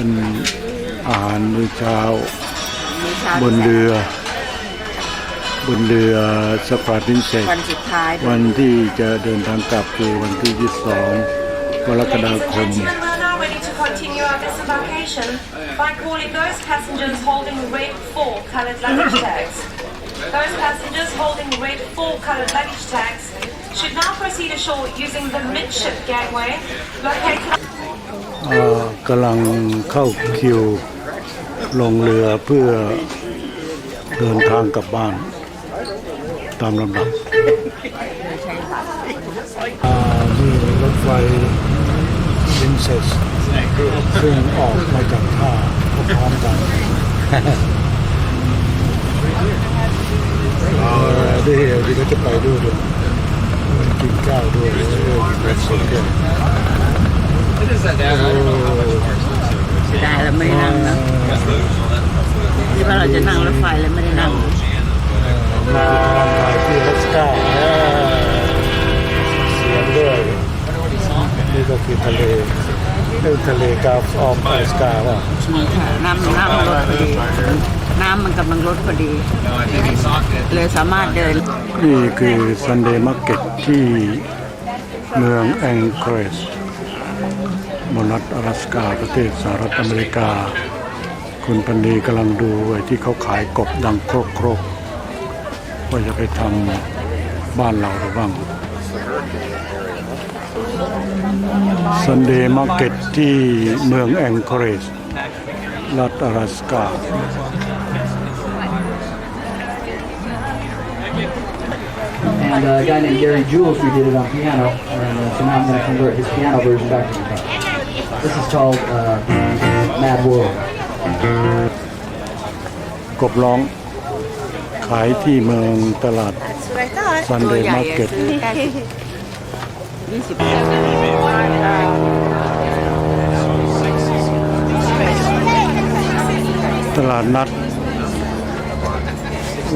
เป็นอาหารมื้อเช้ามื้อเช้าบนเรือ บนเรือสปาร์ตินเซกวันสุดท้ายวันที่จะเดินทางกลับคือวันที่ 22 กรกฎาคม Gentlemen, we are now ready to continue our disembarkation by calling those passengers holding red 4 coloured luggage tags. Those passengers holding red 4 coloured luggage tags should now proceed ashore using the midship gangway located อ่า กำลังเข้าคิวลงเรือเพื่อเดินทางกลับบ้าน ตามลำดับนี่รถไฟ Princess ซึ่งออกมาจากท่าพร้อมกันเอาละได้เดี๋ยวก็จะไปด้วยด้วยกินข้าวด้วยแล้วก็มีรถสดด้วย เสียดายเราไม่ได้นั่งนะที่ว่าเราจะนั่งรถไฟแล้วไม่ได้นั่งนี่คือทางไทยที่รัสกาเสียงด้วย นี่ก็คือทะเลเป็นทะเลกาฟออมอลาสกาว่านี่ค่ะน้ำน้ำมันลดพอดี น้ำมันกำลังลดพอดีเลยสามารถเดิน นี่คือซันเดย์มาร์เก็ตที่เมืองแองเกรส บนรัฐอลาสกาประเทศสหรัฐอเมริกา คุณปันนีกำลังดูไอ้ที่เขาขายกบดังโครกโครกว่าจะไปทำบ้านเราหรือบ้างซันเดย์มาร์เก็ตที่เมืองแองเกรสรัฐอลาสกา And uh, a guy named Gary Jules redid it on piano, and uh, so now I'm going to convert his piano version back to guitar. This is called uh, Mad World. กบร้อง ขายที่เมืองตลาดซันตัเดวย์ใหญ่มาร์อะเก็ตซื้อแค่ยี่สิบตลาดนัด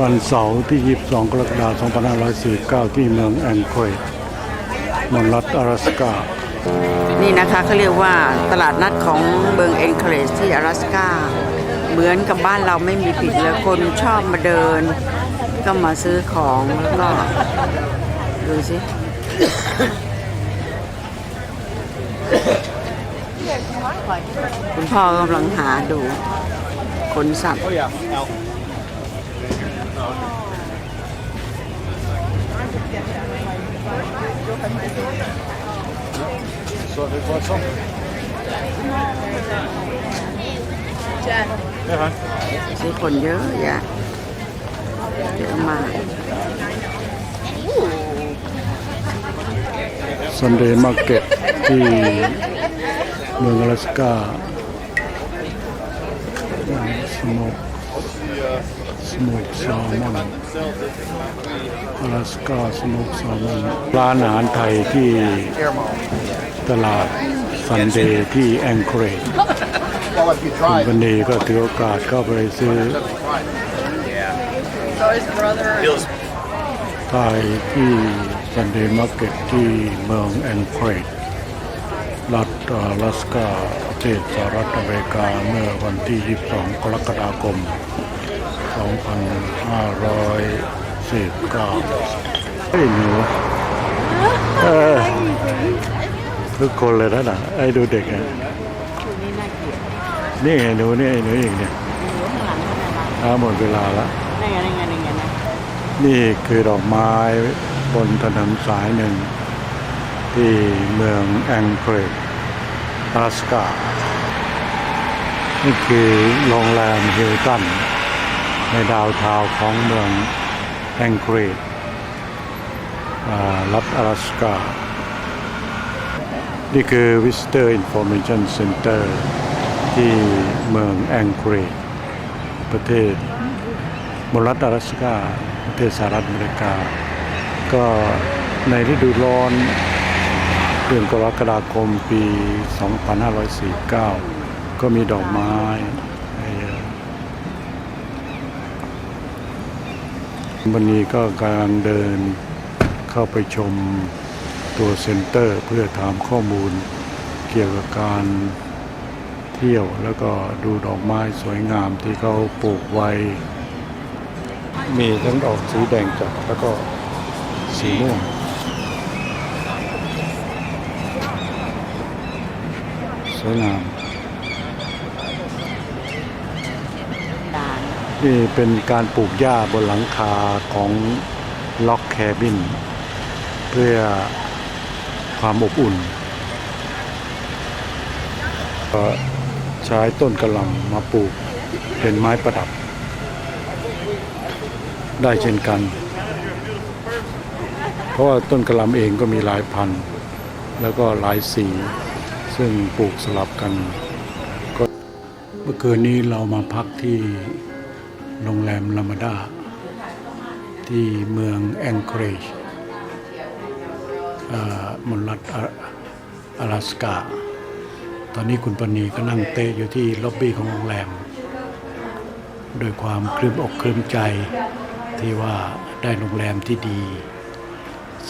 วันเสาร์ที่ 22 กรกฎาคม 2549 ที่เมืองแองเกรสมณรัฐอลาสกา นี่นะคะเขาเรียกว่าตลาดนัดของเบิร์งเอนเคลสที่อลาสกาเหมือนกับบ้านเราไม่มีผิดเลยคนชอบมาเดิน ก็มาซื้อของแล้วก็ดูสิคุณพ่อกำลังหาดูขนสัตว์ ซื้อคนเยอะแยะเยอะมาก ซันเดย์มาร์เก็ตที่เมืองอลาสกาสโมกสโมกแซลมอนอลาสกา สโมกแซลมอนร้านอาหารไทยที่ตลาดซันเดย์ที่แองเกรสคุณวันนี้ก็ถือโอกาสเข้าไปซื้อไทยที่ซันเดย์มาร์เก็ตที่เมืองแองเกรสรัฐอลาสกาประเทศสหรัฐอเมริกาเมื่อวันที่ 22 กรกฎาคม 2549เฮ้ยหนูเออทุกคนเลยนะน่ะไอ้ดูเด็กอะนี่ไงหนูนี่ไอ้หนูเองเนี่ยถ้าหมดเวลาแล้วนี่ไงนี่ไงนี่ไงนะนี่คือดอกไม้บนถนนสายหนึ่ง ที่เมืองแองเกรสอลาสกานี่คือโรงแรมฮิลตัน ในดาวเทาวของเมืองแองเกรสอ่ารัฐอลาสกานี่คือ Visitor Information Center ที่เมืองแองเกรสประเทศบนรัฐอลาสกาประเทศสหรัฐอเมริกา ก็ในฤดูร้อนเดือนกรกฎาคมปี 2549 ก็มีดอกไม้ให้เยอะ วันนี้ก็กำลังเดินเข้าไปชมตัวเซ็นเตอร์ เพื่อถามข้อมูลเกี่ยวกับการเที่ยวแล้วก็ดูดอกไม้สวยงามที่เขาปลูกไว้ มีทั้งดอกสีแดงจัดแล้วก็สีม่วงสวยงาม ด่า นี่เป็นการปลูกหญ้าบนหลังคาของล็อกแคบิน เพื่อความอบอุ่น ก็ใช้ต้นกระหล่ำมาปลูกเป็นไม้ประดับ ได้เช่นกัน เพราะว่าต้นกระหล่ำเองก็มีหลายพันธุ์แล้วก็หลายสี ซึ่งปลูกสลับกัน ก็เมื่อคืนนี้เรามาพักที่ โรงแรมลามาดา ที่เมืองแองเกรจมณรัฐอา阿拉สกา ตอนนี้คุณปณีก็นั่งเตะอยู่ที่ล็อบบี้ของโรงแรม โดยความคลืมอกคลืมใจที่ว่าได้โรงแรมที่ดี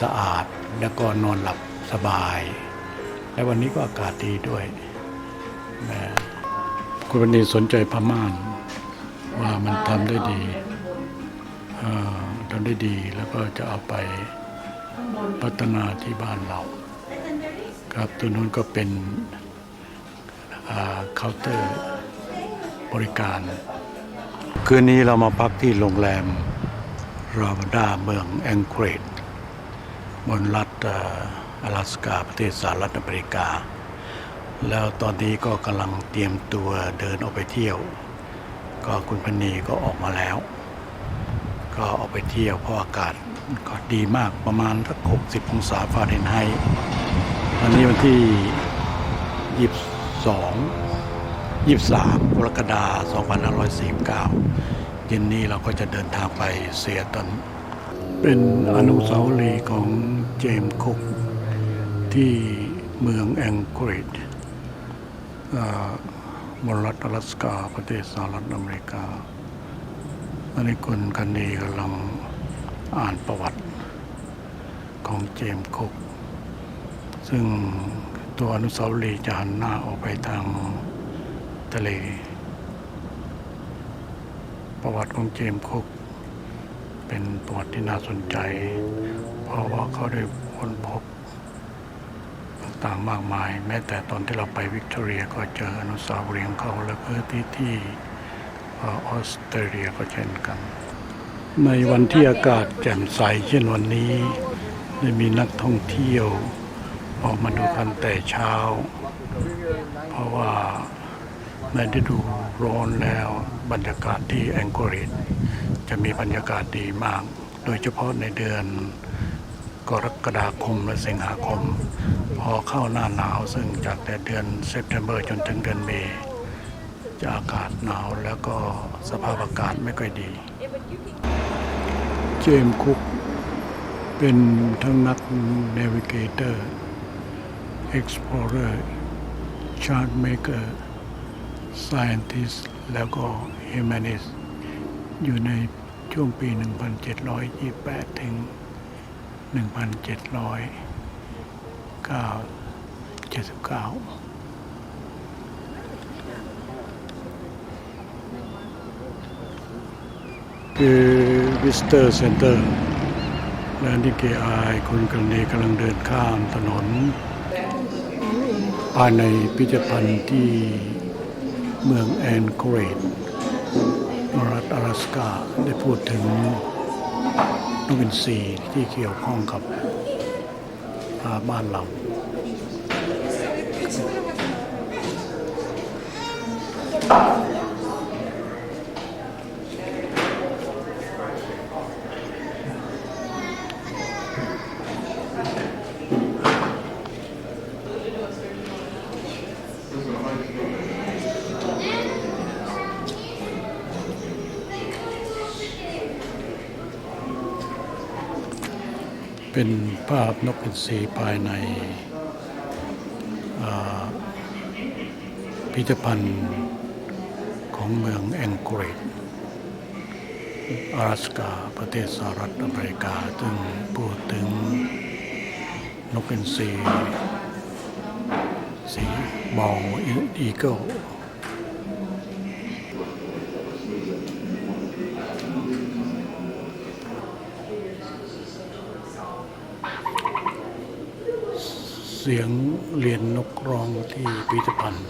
สะอาดแล้วก็นอนหลับสบาย และวันนี้ก็อากาศดีด้วยนะคุณปณีสนใจพม่าน ว่ามันทำได้ดีทำได้ดีแล้วก็จะเอาไปพัฒนาที่บ้านเรา ครับตัวนู้นก็เป็นเคาน์เตอร์บริการ คืนนี้เรามาพักที่โรงแรมรามดาเมืองแองเกรดบนรัฐอ่อ阿拉สกาประเทศสหรัฐอเมริกา แล้วตอนนี้ก็กำลังเตรียมตัวเดินออกไปเที่ยว ก็คุณพนีก็ออกมาแล้ว ก็ออกไปเที่ยวเพราะอากาศก็ดีมากประมาณสักหกสิบองศาฟาเรนไฮต์วันนี้วันที่ยี่สิบสองยี่สิบสามกรกฎาคม2549 เย็นนี้เราก็จะเดินทางไปเซียตัน เป็นอนุสาวรีย์ของเจมส์คุกที่เมืองแองกรด มรัฐอลาสกาประเทศสหรัฐอเมริกาอันนี้คุณกันดีกำลังอ่านประวัติของเจมส์คุก ซึ่งตัวอนุสาวรีย์จะหันหน้าออกไปทางทะเล ประวัติของเจมส์คุก เป็นประวัติที่น่าสนใจ เพราะว่าเขาได้ค้นพบ ต่างๆมากมาย แม้แต่ตอนที่เราไปวิกตอเรียก็เจออนุสาวรีย์ของเขาแล้วก็ที่ที่ออสเตรเลียก็เช่นกัน ในวันที่อากาศแจ่มใสเช่นวันนี้ ได้มีนักท่องเที่ยว ออกมาดูกันแต่เช้า เพราะว่าในฤดูร้อนแล้วบรรยากาศที่แองโกอริดจะมีบรรยากาศดีมาก โดยเฉพาะในเดือนกรกฎาคมและสิงหาคม พอเข้าหน้าหนาวซึ่งจากแต่เดือนเซปเทมเบอร์จนถึงเดือนเมษจะอากาศหนาวแล้วก็สภาพอากาศไม่ค่อยดี เจมส์คุกเป็นทั้งนัก Navigator Explorer Chart Maker Scientist แล้วก็ Humanist อยู่ในช่วงปี 1728 ถึง 1,709คือวิสเตอร์เซ็นเตอร์และนิเกอายคุณกรณีกำลังเดินข้ามถนน ภายในพิพิธภัณฑ์ที่เมืองแอนโกเรดรัฐ阿拉สกาได้พูดถึงนกอินทรีที่เกี่ยวข้องกับบ้านเรา เป็นภาพนกอินทรีภายในพิพิธภัณฑ์ของเมืองแองเกรด阿拉สกาประเทศสหรัฐอเมริกาซึ่งพูดถึงนกอินทรีสีบอลอีเกิล เสียงเรียนนกร้องที่พิพิธภัณฑ์